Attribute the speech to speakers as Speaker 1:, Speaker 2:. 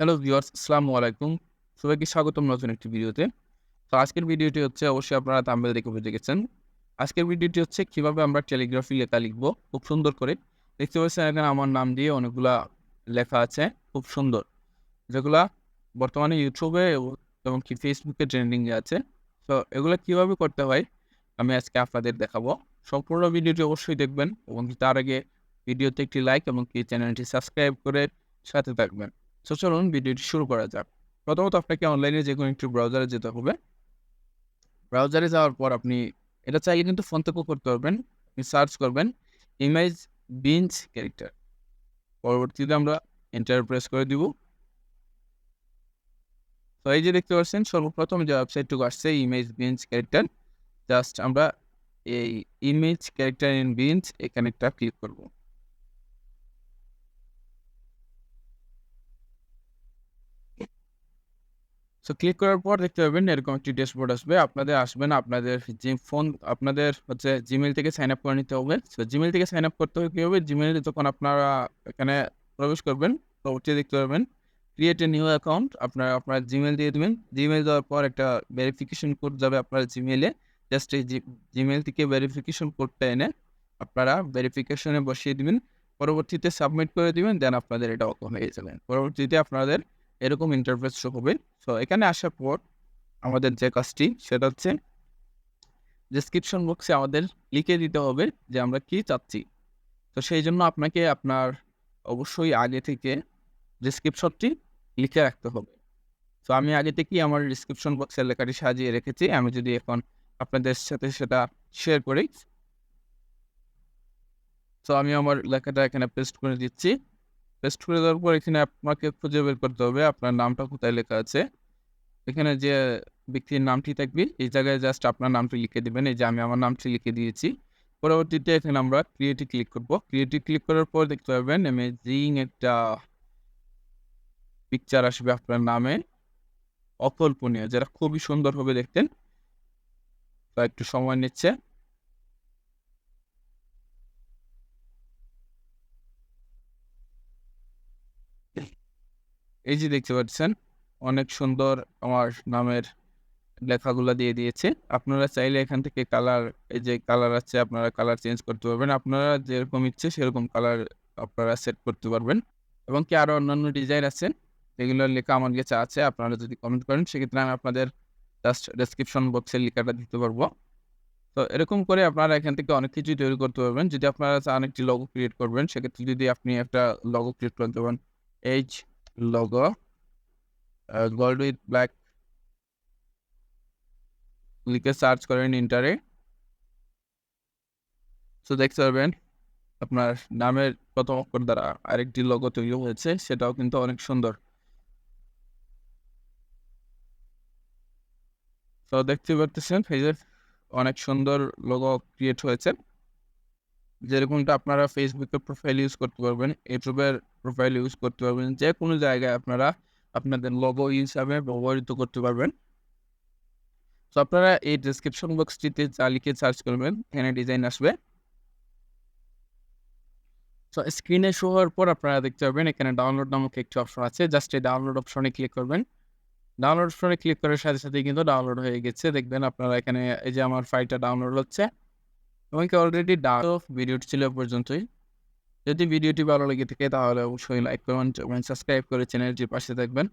Speaker 1: Hello viewers, আসসালামু আলাইকুম। সবাইকে স্বাগতম নতুন একটি ভিডিওতে। তো আজকের ভিডিওটি হচ্ছে অবশ্যই আপনারা থাম্বনেল দেখে বুঝে গেছেন। আজকের ভিডিওটি হচ্ছে কীভাবে আমরা টেলিগ্রাফি লেখা লিখব, খুব সুন্দর করে। দেখতে পাচ্ছেন এখানে আমার নাম দিয়ে অনেকগুলা লেখা আছে, খুব সুন্দর। যেগুলা বর্তমানে ইউটিউবে এবং কি ফেসবুকে ট্রেন্ডিংয়ে আছে। তো এগুলো কীভাবে করতে হয়, আমি আজকে আপনাদের দেখাবো। সম্পূর্ণ ভিডিওটি অবশ্যই দেখবেন এবং তার আগে ভিডিওতে একটি লাইক এবং কি চ্যানেলটি সাবস্ক্রাইব করে সাথে থাকবেন। তো চলুন ভিডিওটি শুরু করা যাক। প্রথমত আপনাকে অনলাইনে যে কোনো একটি ব্রাউজারে যেতে হবে। ব্রাউজারে যাওয়ার পর আপনি এটা চাইলে কিন্তু ফোন থেকেও করতে পারবেন। সার্চ করবেন ইমেজ বিঞ্চ ক্যারেক্টার পরবর্তীতে আমরা এন্টার প্রেস করে দিব। তো এই যে দেখতে পাচ্ছেন, সর্বপ্রথম যে ওয়েবসাইটটুকু আসছে ইমেজ বিঞ্চ ক্যারেক্টার জাস্ট আমরা এই ইমেজ ক্যারেক্টার ইন বিঞ্চ এখানে একটা ক্লিক করব। সো ক্লিক করার পর দেখতে পাবেন এরকম একটি ড্যাশবোর্ড আসবে। আপনাদের আসবেন আপনাদের জিম ফোন আপনাদের হচ্ছে জিমেল থেকে সাইন আপ করে নিতে হবে। সো জিমেল থেকে সাইন আপ করতে হবে কী হবে জিমেলে যখন আপনারা এখানে প্রবেশ করবেন পরবর্তী দেখতে পাবেন ক্রিয়েট এ নিউ অ্যাকাউন্ট আপনারা, আপনার জিমেল দিয়ে দেবেন। জিমেল দেওয়ার পর একটা ভেরিফিকেশন কোড যাবে আপনার জিমেলে জাস্ট এই জিমেল থেকে ভেরিফিকেশন কোডটা এনে আপনারা ভেরিফিকেশনে বসিয়ে দিবেন। পরবর্তীতে সাবমিট করে দিবেন দেন আপনাদের এটা ওপেন হয়ে যাবে। পরবর্তীতে আপনাদের এরকম ইন্টারফেস শো হবে। সো এখানে আসার পর আমাদের যে কাজটি, সেটা হচ্ছে ডিসক্রিপশন বক্সে আমাদের লিখে দিতে হবে যে আমরা কি চাচ্ছি। তো সেই জন্য আপনাকে আপনার অবশ্যই আগে থেকে ডিসক্রিপশনটি লিখে রাখতে হবে। তো আমি আগে থেকেই আমার ডিসক্রিপশন বক্সের লেখাটি সাজিয়ে রেখেছি। আমি যদি এখন আপনাদের সাথে সেটা শেয়ার করি। তো আমি আমার লেখাটা এখানে পেস্ট করে দিচ্ছি। পেস্ট করে দেওয়ার পর এখানে আপনাকে খুঁজে বের করতে হবে। আপনার নামটা কোথায় লেখা আছে? এখানে যে ব্যক্তির নামটি থাকবে, এই জায়গায় জাস্ট আপনার নামটি লিখে দেবেন। এই যে আমি আমার নামটি লিখে দিয়েছি। পরবর্তীতে এখানে আমরা ক্রিয়েটিভ ক্লিক করব। ক্রিয়েটিভ ক্লিক করার পর দেখতে পাবেন অ্যামেজিং একটা পিকচার আসবে আপনার নামে। অকল্পনীয়, যেটা খুবই সুন্দর হবে দেখতেন একটু সময় নিচ্ছে। এই যে দেখতে পাচ্ছেন, অনেক সুন্দর আমার নামের লেখাগুলো দিয়ে দিয়েছে। আপনারা চাইলে এখান থেকে কালার এই যে কালার আছে, আপনারা কালার চেঞ্জ করতে পারবেন। আপনারা যেরকম ইচ্ছে সেরকম কালার আপনারা সেট করতে পারবেন। এবং কি আরও অন্যান্য ডিজাইন আছে, এগুলোর লেখা আমার কাছে আছে, আপনারা যদি কমেন্ট করেন, সেক্ষেত্রে আমি আপনাদের জাস্ট ডেসক্রিপশন বক্সের লেখাটা দিতে পারব। তো এরকম করে আপনারা এখান থেকে অনেক কিছুই তৈরি করতে পারবেন। যদি আপনারা চান একটি লগো ক্রিয়েট করবেন, সেক্ষেত্রে যদি আপনি একটা লগো ক্রিয়েট করতে পারেন H logo uh, gold with black লিখে সার্চ করেন ইন্টারে সো দেখতে পারবেন আপনার নামের প্রথম অক্ষর দ্বারা আরেকটি লোগো তৈরি হয়েছে সেটাও কিন্তু অনেক সুন্দর। তো দেখতে পারতেছেন অনেক সুন্দর লোগো ক্রিয়েট হয়েছে। যেরকমটা আপনারা ফেসবুকে প্রোফাইল ইউজ করতে পারবেন ইউটিউবের প্রোফাইল ইউজ করতে পারবেন যে কোনো জায়গায় আপনারা আপনাদের লগো হিসাবে ব্যবহৃত করতে পারবেন। তো আপনারা এই ডিসক্রিপশন বক্সটিতে যা লিখে সার্চ করবেন, এখানে ডিজাইন আসবে। তো স্ক্রিনে শো হওয়ার পর আপনারা দেখতে পাবেন এখানে ডাউনলোড নামক একটি অপশন আছে। জাস্ট এই ডাউনলোড অপশনে ক্লিক করবেন। ডাউনলোড অপশনে ক্লিক করার সাথে সাথে কিন্তু ডাউনলোড হয়ে গেছে। দেখবেন আপনারা এখানে এই যে আমার ফাইলটা ডাউনলোড হচ্ছে। এবং অলরেডি ডাক ভিডিওটি ছিল পর্যন্তই। যদি ভিডিওটি ভালো লেগে থাকে তাহলে অবশ্যই লাইক করবেন সাবস্ক্রাইব করে চ্যানেলটির পাশে থাকবেন।